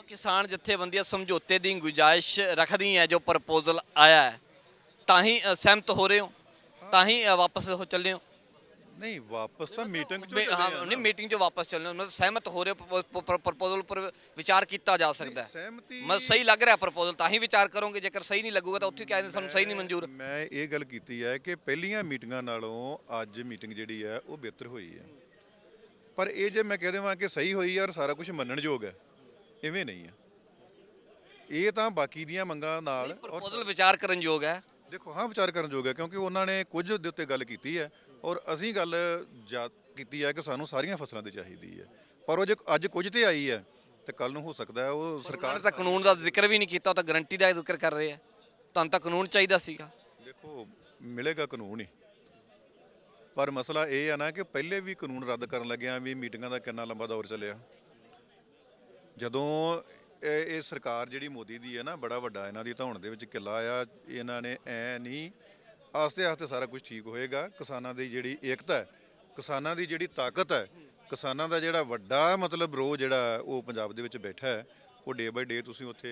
ਮਤਲਬ ਕਿਸਾਨ ਜਥੇਬੰਦੀਆਂ ਸਮਝੌਤੇ ਦੀ ਗੁੰਜਾਇਸ਼ ਰੱਖਦੀਆਂ ਜੋ ਪ੍ਰਪੋਜ਼ਲ ਆਇਆ ਹੈ। ਤਾਂ ਹੀ ਅ, ਸਹਿਮਤ ਹੋ ਰਹੇ ਹੋ? ਤਾਂ ਹੀ ਅ, ਵਾਪਸ ਹੋ ਚੱਲੇ ਹੋ? ਨਹੀਂ ਵਾਪਸ ਤਾਂ ਮੀਟਿੰਗ ਚ ਚੱਲੇ ਹਾਂ ਨਹੀਂ। ਮੀਟਿੰਗ 'ਚ ਵਾਪਸ ਚੱਲਣੇ ਹੋ। ਮਤਲਬ ਸਹਿਮਤ ਹੋ ਰਹੇ ਹੋ? ਪ੍ਰਪੋਜ਼ਲ ਪਰ ਵਿਚਾਰ ਕੀਤਾ ਜਾ ਸਕਦਾ ਹੈ। ਸਹਿਮਤੀ ਮਤਲਬ ਸਹੀ ਲੱਗ ਰਿਹਾ ਪ੍ਰਪੋਜ਼ਲ ਤਾਂ ਹੀ ਵਿਚਾਰ ਕਰੋਗੇ? ਜੇਕਰ ਸਹੀ ਨਹੀਂ ਲੱਗੂਗਾ ਤਾਂ ਉੱਥੇ ਕਹਿੰਦੇ ਸਾਨੂੰ ਸਹੀ ਨਹੀਂ ਮਨਜ਼ੂਰ। ਮੈਂ ਇਹ ਗੱਲ ਕੀਤੀ ਹੈ ਕਿ ਪਹਿਲੀਆਂ ਮੀਟਿੰਗਾਂ ਨਾਲੋਂ ਅੱਜ ਮੀਟਿੰਗ ਜਿਹੜੀ ਹੈ ਉਹ ਬਿਹਤਰ ਹੋਈ ਹੈ। ਪਰ ਇਹ ਜੇ ਮੈਂ ਕਹਿ ਦੇਵਾਂ ਕਿ ਸਹੀ ਹੋਈ ਹੈ ਔਰ ਸਾਰਾ ਕੁਝ ਮੰਨਣਯੋਗ ਹੈ ਇਵੇਂ ਨਹੀਂ ਹੈ ਇਹ ਤਾਂ ਬਾਕੀ ਦੀਆਂ ਮੰਗਾਂ ਨਾਲ ਔਰ ਪ੍ਰਪੋਜ਼ਲ ਵਿਚਾਰ ਕਰਨ ਯੋਗ ਹੈ। ਦੇਖੋ ਹਾਂ ਵਿਚਾਰ ਕਰਨ ਯੋਗ ਹੈ ਕਿਉਂਕਿ ਉਹਨਾਂ ਨੇ ਕੁਝ ਦੇ ਉੱਤੇ ਗੱਲ ਕੀਤੀ ਹੈ ਔਰ ਅਸੀਂ ਗੱਲ ਕੀਤੀ ਹੈ ਕਿ ਸਾਨੂੰ ਸਾਰੀਆਂ ਫਸਲਾਂ ਦੀ ਚਾਹੀਦੀ ਹੈ। ਪਰ ਉਹ ਜੇ ਅੱਜ ਕੁਝ ਤੇ ਆਈ ਹੈ ਤੇ ਕੱਲ ਨੂੰ ਹੋ ਸਕਦਾ ਹੈ ਉਹ ਸਰਕਾਰ ਸਰਕਾਰ ਤਾਂ ਕਾਨੂੰਨ ਦਾ ਜ਼ਿਕਰ ਵੀ ਨਹੀਂ ਕੀਤਾ ਉਹ ਤਾਂ ਗਰੰਟੀ ਦਾ ਜ਼ਿਕਰ ਕਰ ਰਹੇ ਆ। ਤੁਹਾਨੂੰ ਤਾਂ ਕਾਨੂੰਨ ਚਾਹੀਦਾ ਸੀਗਾ। ਦੇਖੋ ਮਿਲੇਗਾ ਕਾਨੂੰਨ ਹੀ। ਪਰ ਮਸਲਾ ਇਹ ਆ ਨਾ ਕਿ ਪਹਿਲੇ ਵੀ ਕਾਨੂੰਨ ਰੱਦ ਕਰਨ ਲੱਗਿਆ ਵੀ ਮੀਟਿੰਗਾਂ ਦਾ ਕਿੰਨਾ ਲੰਬਾ ਦੌਰ ਚੱਲਿਆ। ਜਦੋਂ ਇਹ ਇਹ ਸਰਕਾਰ ਜਿਹੜੀ ਮੋਦੀ ਦੀ ਹੈ ਨਾ ਬੜਾ ਵੱਡਾ ਇਹਨਾਂ ਦੀ ਧੌਣ ਦੇ ਵਿੱਚ ਕਿੱਲਾ ਆ ਇਹਨਾਂ ਨੇ ਐ ਨਹੀਂ ਆਸਤੇ ਆਸਤੇ ਸਾਰਾ ਕੁਝ ਠੀਕ ਹੋਏਗਾ। ਕਿਸਾਨਾਂ ਦੀ ਜਿਹੜੀ ਏਕਤਾ ਹੈ ਕਿਸਾਨਾਂ ਦੀ ਜਿਹੜੀ ਤਾਕਤ ਹੈ ਕਿਸਾਨਾਂ ਦਾ ਜਿਹੜਾ ਵੱਡਾ ਮਤਲਬ ਰੋ ਜਿਹੜਾ ਉਹ ਪੰਜਾਬ ਦੇ ਵਿੱਚ ਬੈਠਾ ਹੈ ਉਹ ਡੇ ਬਾਈ ਡੇ ਤੁਸੀਂ ਉੱਥੇ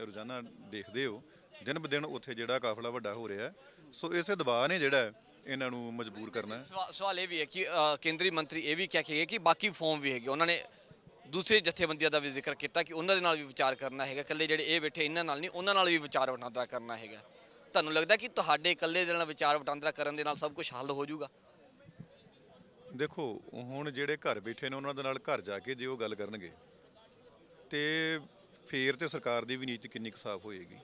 ਰੋਜ਼ਾਨਾ ਦੇਖਦੇ ਹੋ। ਦਿਨ ਬ ਦਿਨ ਉੱਥੇ ਜਿਹੜਾ ਕਾਫਲਾ ਵੱਡਾ ਹੋ ਰਿਹਾ ਸੋ ਇਸੇ ਦਬਾਅ ਨੇ ਜਿਹੜਾ ਇਹਨਾਂ ਨੂੰ ਮਜਬੂਰ ਕਰਨਾ ਹੈ। ਸਵਾ- ਸਵਾਲ ਇਹ ਵੀ ਹੈ ਕਿ ਅ, ਕੇਂਦਰੀ ਮੰਤਰੀ ਇਹ ਵੀ ਕਹਿ ਕੇ ਗਏ ਕਿ ਬਾਕੀ ਫਾਰਮ ਵੀ ਹੈਗੇ ਉਹਨਾਂ ਨੇ ਦੂਸਰੇ ਜਥੇਬੰਦੀਆਂ ਦਾ ਵੀ ਜ਼ਿਕਰ ਕੀਤਾ ਕਿ ਉਹਨਾਂ ਦੇ ਨਾਲ ਵੀ ਵਿਚਾਰ ਕਰਨਾ ਹੈਗਾ, ਇਕੱਲੇ ਜਿਹੜੇ ਇਹ ਬੈਠੇ ਇਹਨਾਂ ਨਾਲ ਨਹੀਂ, ਉਹਨਾਂ ਨਾਲ ਵੀ ਵਿਚਾਰ ਵਟਾਂਦਰਾ ਕਰਨਾ ਹੈਗਾ। ਤੁਹਾਨੂੰ ਲੱਗਦਾ ਕਿ ਤੁਹਾਡੇ ਇਕੱਲੇ ਦੇ ਨਾਲ ਵਿਚਾਰ ਵਟਾਂਦਰਾ ਕਰਨ ਦੇ ਨਾਲ ਸਭ ਕੁਝ ਹੱਲ ਹੋ ਜਾਊਗਾ? ਦੇਖੋ, ਹੁਣ ਜਿਹੜੇ ਘਰ ਬੈਠੇ ਨੇ ਉਹਨਾਂ ਦੇ ਨਾਲ ਘਰ ਜਾ ਕੇ ਜੇ ਉਹ ਗੱਲ ਕਰਨਗੇ, ਤੇ ਫੇਰ ਤੇ ਸਰਕਾਰ ਦੀ ਵੀ ਨੀਤੀ ਕਿੰਨੀ ਕੁ ਸਾਫ਼ ਹੋਏਗੀ।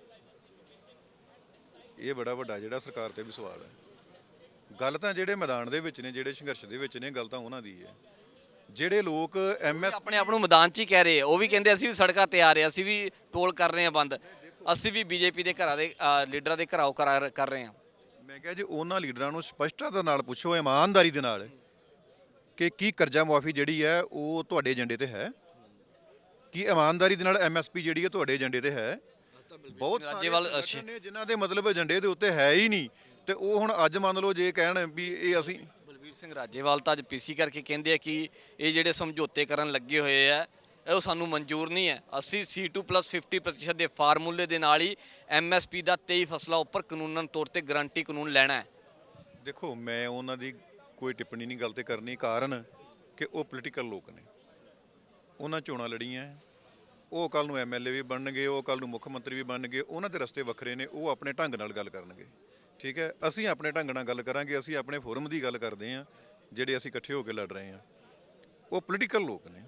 ਇਹ ਬੜਾ ਵੱਡਾ ਜਿਹੜਾ ਸਰਕਾਰ ਤੇ ਵੀ ਸਵਾਲ ਹੈ। ਗੱਲ ਤਾਂ ਜਿਹੜੇ ਮੈਦਾਨ ਦੇ ਵਿੱਚ ਨੇ, ਜਿਹੜੇ ਸੰਘਰਸ਼ ਦੇ ਵਿੱਚ ਨੇ, ਗੱਲ ਤਾਂ ਉਹਨਾਂ ਦੀ ਹੈ। ਜਿਹੜੇ ਲੋਕ ਐਮਐਸ ਆਪਣੇ ਆਪ ਨੂੰ ਮੈਦਾਨ 'ਚ ਹੀ ਕਹਿ ਰਹੇ ਆ। ਉਹ ਵੀ ਕਹਿੰਦੇ ਅਸੀਂ ਵੀ ਸੜਕਾਂ ਤੇ ਆ ਰਹੇ ਅਸੀਂ ਵੀ ਟੋਲ ਕਰ ਰਹੇ ਹਾਂ ਬੰਦ। ਅਸੀਂ ਵੀ ਬੀਜੇਪੀ ਦੇ ਘਰਾਂ ਦੇ ਅ, ਲੀਡਰਾਂ ਦੇ ਘਰਾਓ ਕਰਾ ਕਰ ਰਹੇ ਹਾਂ ਮੈਂ ਕਿਹਾ ਜੀ ਉਹਨਾਂ ਲੀਡਰਾਂ ਨੂੰ ਸਪਸ਼ਟਤਾ ਨਾਲ ਪੁੱਛੋ ਇਮਾਨਦਾਰੀ ਦੇ ਨਾਲ ਕਿ ਕੀ ਕਰਜ਼ਾ ਮੁਆਫੀ ਜਿਹੜੀ ਹੈ ਉਹ ਤੁਹਾਡੇ ਏਜੰਡੇ ਤੇ ਹੈ? ਕੀ ਇਮਾਨਦਾਰੀ ਦੇ ਨਾਲ ਐਮਐਸਪੀ ਜਿਹੜੀ ਹੈ ਤੁਹਾਡੇ ਏਜੰਡੇ ਤੇ ਹੈ? ਬਹੁਤ ਸਾਰੇ ਰਾਜੇਵਾਲ, ਅੱਛਾ। ਸੰਗਠਨ ਨੇ ਜਿਨ੍ਹਾਂ ਦੇ ਮਤਲਬ ਏਜੰਡੇ ਦੇ ਉੱਤੇ ਹੈ ਹੀ ਨਹੀਂ। ਤੇ ਉਹ ਹੁਣ ਅੱਜ ਮੰਨ ਲਓ ਜੇ ਕਹਿਣ ਵੀ ਇਹ ਅਸੀਂ ਸਿੰਘ ਰਾਜੇਵਾਲ ਤਾਂ ਅੱਜ ਪੀਸੀ ਕਰਕੇ ਕਹਿੰਦੇ ਆ ਕਿ ਇਹ ਜਿਹੜੇ ਸਮਝੌਤੇ ਕਰਨ ਲੱਗੇ ਹੋਏ ਆ ਉਹ ਸਾਨੂੰ ਮਨਜ਼ੂਰ ਨਹੀਂ ਹੈ। ਅਸੀਂ C2 50% ਦੇ ਫਾਰਮੂਲੇ ਦੇ ਨਾਲ ਹੀ MSP ਦਾ 23 ਫਸਲਾਂ ਉੱਪਰ ਕਾਨੂੰਨਨ ਤੌਰ ਤੇ ਗਾਰੰਟੀ ਕਾਨੂੰਨ ਲੈਣਾ ਹੈ। ਦੇਖੋ, ਮੈਂ ਉਹਨਾਂ ਦੀ ਕੋਈ ਟਿੱਪਣੀ ਨਹੀਂ, ਗੱਲ ਤੇ ਕਰਨੀ ਕਾਰਨ ਕਿ ਉਹ ਪੋਲੀਟੀਕਲ ਲੋਕ ਨੇ। ਉਹਨਾਂ ਚੋਣਾਂ ਲੜੀਆਂ ਉਹ ਕੱਲ ਨੂੰ ਐਮਐਲਏ ਵੀ ਬਣਨਗੇ, ਉਹ ਕੱਲ ਨੂੰ ਮੁੱਖ ਮੰਤਰੀ ਵੀ ਬਣਨਗੇ, ਉਹਨਾਂ ਦੇ ਰਸਤੇ ਵੱਖਰੇ ਨੇ, ਉਹ ਆਪਣੇ ਢੰਗ ਨਾਲ ਗੱਲ ਕਰਨਗੇ। ਠੀਕ ਹੈ? ਅਸੀਂ ਆਪਣੇ ਢੰਗ ਨਾਲ ਗੱਲ ਕਰਾਂਗੇ, ਅਸੀਂ ਆਪਣੇ ਫੋਰਮ ਦੀ ਗੱਲ ਕਰਦੇ ਹਾਂ, ਜਿਹੜੇ ਅਸੀਂ ਇਕੱਠੇ ਹੋ ਕੇ ਲੜ ਰਹੇ ਹਾਂ। ਉਹ ਪੋਲੀਟੀਕਲ ਲੋਕ ਨੇ।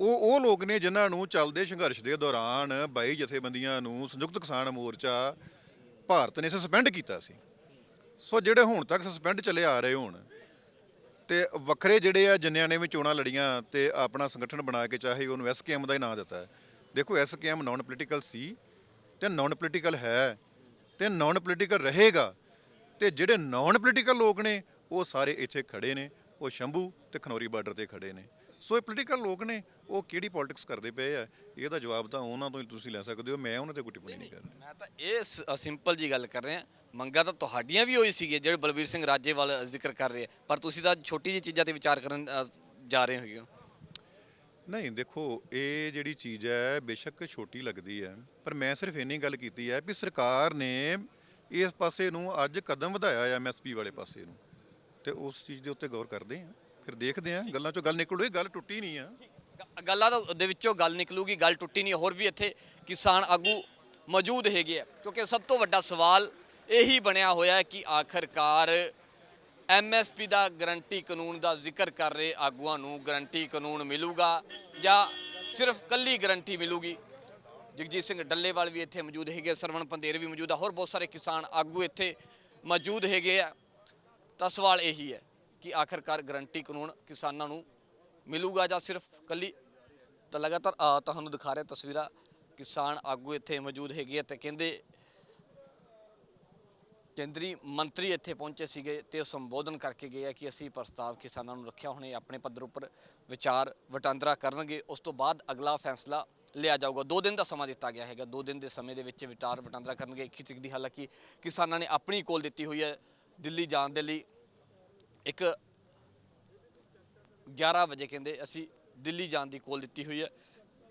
ਉਹ ਉਹ ਲੋਕ ਨੇ ਜਿਨ੍ਹਾਂ ਨੂੰ ਚੱਲਦੇ ਸੰਘਰਸ਼ ਦੇ ਦੌਰਾਨ ਬਾਈ ਜਥੇਬੰਦੀਆਂ ਨੂੰ ਸੰਯੁਕਤ ਕਿਸਾਨ ਮੋਰਚਾ ਭਾਰਤ ਨੇ ਸਸਪੈਂਡ ਕੀਤਾ ਸੀ। ਸੋ ਜਿਹੜੇ ਹੁਣ ਤੱਕ ਸਸਪੈਂਡ ਚਲੇ ਆ ਰਹੇ ਹੋਣ ਤੇ ਵੱਖਰੇ ਜਿਹੜੇ ਆ ਜਿੰਨਿਆਂ ਨੇ ਵੀ ਚੋਣਾਂ ਲੜੀਆਂ ਤੇ ਆਪਣਾ ਸੰਗਠਨ ਬਣਾ ਕੇ ਚਾਹੇ ਉਹਨੂੰ ਐਸਕੇਐਮ ਦਾ ਹੀ ਨਾਂ ਦਿੱਤਾ ਹੈ। ਦੇਖੋ ਐਸਕੇਐਮ ਨਾਨ ਪੋਲੀਟੀਕਲ ਸੀ ਤੇ ਨਾਨ ਪੋਲੀਟੀਕਲ ਹੈ। ਤੇ ਨਾਨ ਪੋਲੀਟੀਕਲ ਰਹੇਗਾ। ਤੇ ਜਿਹੜੇ ਨਾਨ ਪੋਲੀਟੀਕਲ ਲੋਕ ਨੇ ਉਹ ਸਾਰੇ ਇੱਥੇ ਖੜੇ ਨੇ। ਉਹ ਸ਼ੰਭੂ ਤੇ ਖਨੌਰੀ ਬਾਰਡਰ ਤੇ ਖੜੇ ਨੇ। ਸੋ ਇਹ ਪੋਲੀਟੀਕਲ ਲੋਕ ਨੇ ਉਹ ਕਿਹੜੀ ਪੋਲਿਟਿਕਸ ਕਰਦੇ ਪਏ ਆ? ਇਹਦਾ ਜਵਾਬ ਤਾਂ ਉਹਨਾਂ ਤੋਂ ਹੀ ਤੁਸੀਂ ਲੈ ਸਕਦੇ ਹੋ ਮੈਂ ਉਹਨਾਂ ਤੇ ਕੋਈ ਟਿੱਪਣੀ ਨਹੀਂ ਕਰਨੀ ਮੈਂ ਤਾਂ ਇਹ ਸ- ਸਿੰਪਲ ਜੀ ਗੱਲ ਕਰ ਰਿਹਾ। ਮੰਗਾ ਤਾਂ ਤੁਹਾਡੀਆਂ ਵੀ ਹੋਈ ਸੀਗੀ ਜਿਹੜੇ ਬਲਬੀਰ ਸਿੰਘ ਰਾਜੇਵਾਲ ਜ਼ਿਕਰ ਕਰ ਰਹੇ ਆ। ਪਰ ਤੁਸੀਂ ਤਾਂ ਛੋਟੀ ਜਿਹੀ ਚੀਜ਼ਾਂ ਤੇ ਵਿਚਾਰ ਕਰਨ ਅ, ਜਾ ਰਹੇ ਹੋਗੇ ਹੋ। ਨਹੀਂ, ਦੇਖੋ, ਇਹ ਜਿਹੜੀ ਚੀਜ਼ ਹੈ, ਬੇਸ਼ੱਕ ਛੋਟੀ ਲੱਗਦੀ ਹੈ, ਪਰ ਮੈਂ ਸਿਰਫ ਇੰਨੀ ਗੱਲ ਕੀਤੀ ਹੈ ਵੀ ਸਰਕਾਰ ਨੇ ਇਸ ਪਾਸੇ ਨੂੰ ਅੱਜ ਕਦਮ ਵਧਾਇਆ ਹੈ ਐਮਐਸਪੀ ਵਾਲੇ ਪਾਸੇ ਨੂੰ। ਤੇ ਉਸ ਚੀਜ਼ ਦੇ ਉੱਤੇ ਗੌਰ ਕਰਦੇ ਹਾਂ, ਫਿਰ ਦੇਖਦੇ ਹਾਂ, ਗੱਲਾਂ ਚੋਂ ਗੱਲ ਨਿਕਲੂ ਇਹ ਗੱਲ ਟੁੱਟੀ ਨਹੀਂ ਆ। ਗੱਲਾਂ ਤਾਂ ਦੇ ਵਿੱਚੋਂ ਗੱਲ ਨਿਕਲੂਗੀ, ਗੱਲ ਟੁੱਟੀ ਨਹੀਂ, ਹੋਰ ਵੀ ਇੱਥੇ ਕਿਸਾਨ ਆਗੂ ਮੌਜੂਦ ਹੈਗੇ ਆ। ਕਿਉਂਕਿ ਸਭ ਤੋਂ ਵੱਡਾ ਸਵਾਲ ਇਹੀ ਬਣਿਆ ਹੋਇਆ ਕਿ ਆਖਰਕਾਰ ਐਮਐਸਪੀ ਦਾ ਗਰੰਟੀ ਕਾਨੂੰਨ ਦਾ ਜ਼ਿਕਰ ਕਰ ਰਹੇ ਆਗੂਆਂ ਨੂੰ ਗਰੰਟੀ ਕਾਨੂੰਨ ਮਿਲੂਗਾ ਜਾਂ ਸਿਰਫ ਕੱਲੀ ਗਰੰਟੀ ਮਿਲੂਗੀ? ਜਗਜੀਤ ਸਿੰਘ ਡੱਲੇਵਾਲ ਵੀ ਇੱਥੇ ਮੌਜੂਦ ਹੈਗੇ ਸਰਵਣ ਪੰਦੇਰ ਵੀ ਮੌਜੂਦ ਆ, ਹੋਰ ਬਹੁਤ ਸਾਰੇ ਕਿਸਾਨ ਆਗੂ ਇੱਥੇ ਮੌਜੂਦ ਹੈਗੇ ਆ। ਤਾਂ ਸਵਾਲ ਇਹੀ ਹੈ ਕਿ ਆਖਰਕਾਰ ਗਰੰਟੀ ਕਾਨੂੰਨ ਕਿਸਾਨਾਂ ਨੂੰ ਮਿਲੂਗਾ ਜਾਂ ਸਿਰਫ ਕੱਲੀ? ਤਾਂ ਲਗਾਤਾਰ ਤੁਹਾਨੂੰ ਦਿਖਾ ਰਿਹਾ ਤਸਵੀਰਾਂ ਕਿਸਾਨ ਆਗੂ ਇੱਥੇ ਮੌਜੂਦ ਹੈਗੇ ਆ ਤੇ ਕਹਿੰਦੇ ਕੇਂਦਰੀ ਮੰਤਰੀ ਇੱਥੇ ਪਹੁੰਚੇ ਸੀਗੇ ਤੇ ਉਹ ਸੰਬੋਧਨ ਕਰਕੇ ਗਏ ਆ ਕਿ ਅਸੀਂ ਪ੍ਰਸਤਾਵ ਕਿਸਾਨਾਂ ਨੂੰ ਰੱਖਿਆ, ਹੁਣੇ ਆਪਣੇ ਪੱਧਰ ਉੱਪਰ ਵਿਚਾਰ ਵਟਾਂਦਰਾ ਕਰਨਗੇ। ਉਸ ਤੋਂ ਬਾਅਦ ਅਗਲਾ ਫੈਸਲਾ ਲਿਆ ਜਾਊਗਾ। 2 ਦਿਨ ਦਾ ਸਮਾਂ ਦਿੱਤਾ ਗਿਆ ਹੈਗਾ। 2 ਦਿਨ ਦੇ ਸਮੇਂ ਦੇ ਵਿੱਚ ਵਿਚਾਰ ਵਟਾਂਦਰਾ ਕਰਨਗੇ। 21 ਤਰੀਕ ਦੀ ਹਾਲਾਂਕਿ ਕਿਸਾਨਾਂ ਨੇ ਆਪਣੀ ਕੋਲ ਦਿੱਤੀ ਹੋਈ ਹੈ ਦਿੱਲੀ ਜਾਣ ਦੇ ਲਈ। ਇੱਕ 11 ਵਜੇ ਕਹਿੰਦੇ ਅਸੀਂ ਦਿੱਲੀ ਜਾਣ ਦੀ ਕੋਲ ਦਿੱਤੀ ਹੋਈ ਹੈ।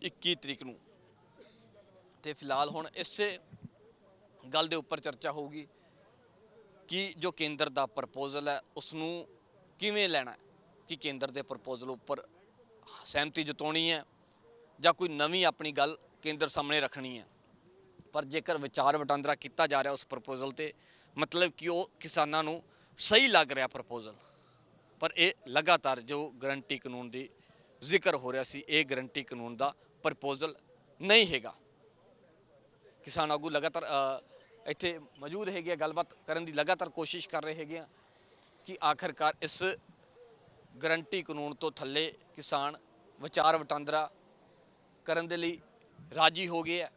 21 ਤਰੀਕ ਨੂੰ। ਤੇ ਫਿਲਹਾਲ ਹੁਣ ਇਸੇ ਗੱਲ ਦੇ ਉੱਪਰ ਚਰਚਾ ਹੋਊਗੀ। ਕਿ ਜੋ ਕੇਂਦਰ ਦਾ ਪ੍ਰਪੋਜ਼ਲ ਹੈ ਉਸ ਨੂੰ ਕਿਵੇਂ ਲੈਣਾ ਕਿ ਕੇਂਦਰ ਦੇ ਪ੍ਰਪੋਜ਼ਲ ਉੱਪਰ ਸਹਿਮਤੀ ਜਤਾਉਣੀ ਹੈ ਜਾਂ ਕੋਈ ਨਵੀਂ ਆਪਣੀ ਗੱਲ ਕੇਂਦਰ ਸਾਹਮਣੇ ਰੱਖਣੀ ਹੈ? ਪਰ ਜੇਕਰ ਵਿਚਾਰ ਵਟਾਂਦਰਾ ਕੀਤਾ ਜਾ ਰਿਹਾ ਉਸ ਪ੍ਰਪੋਜ਼ਲ ਤੇ, ਮਤਲਬ ਕਿ ਉਹ ਕਿਸਾਨਾਂ ਨੂੰ ਸਹੀ ਲੱਗ ਰਿਹਾ ਪ੍ਰਪੋਜ਼ਲ। ਪਰ ਇਹ ਲਗਾਤਾਰ ਜੋ ਗਰੰਟੀ ਕਾਨੂੰਨ ਦੀ ਜ਼ਿਕਰ ਹੋ ਰਿਹਾ ਸੀ, ਇਹ ਗਰੰਟੀ ਕਾਨੂੰਨ ਦਾ ਪ੍ਰਪੋਜ਼ਲ ਨਹੀਂ ਹੈਗਾ। ਕਿਸਾਨ ਆਗੂ ਲਗਾਤਾਰ ਇੱਥੇ ਮੌਜੂਦ ਹੈਗੇ ਆ, ਗੱਲਬਾਤ ਕਰਨ ਦੀ ਲਗਾਤਾਰ ਕੋਸ਼ਿਸ਼ ਕਰ ਰਹੇ ਹੈਗੇ ਆ ਕਿ ਆਖਰਕਾਰ ਇਸ ਗਰੰਟੀ ਕਾਨੂੰਨ ਤੋਂ ਥੱਲੇ ਕਿਸਾਨ ਵਿਚਾਰ ਵਟਾਂਦਰਾ ਕਰਨ ਦੇ ਲਈ ਰਾਜੀ ਹੋ ਗਏ ਆ।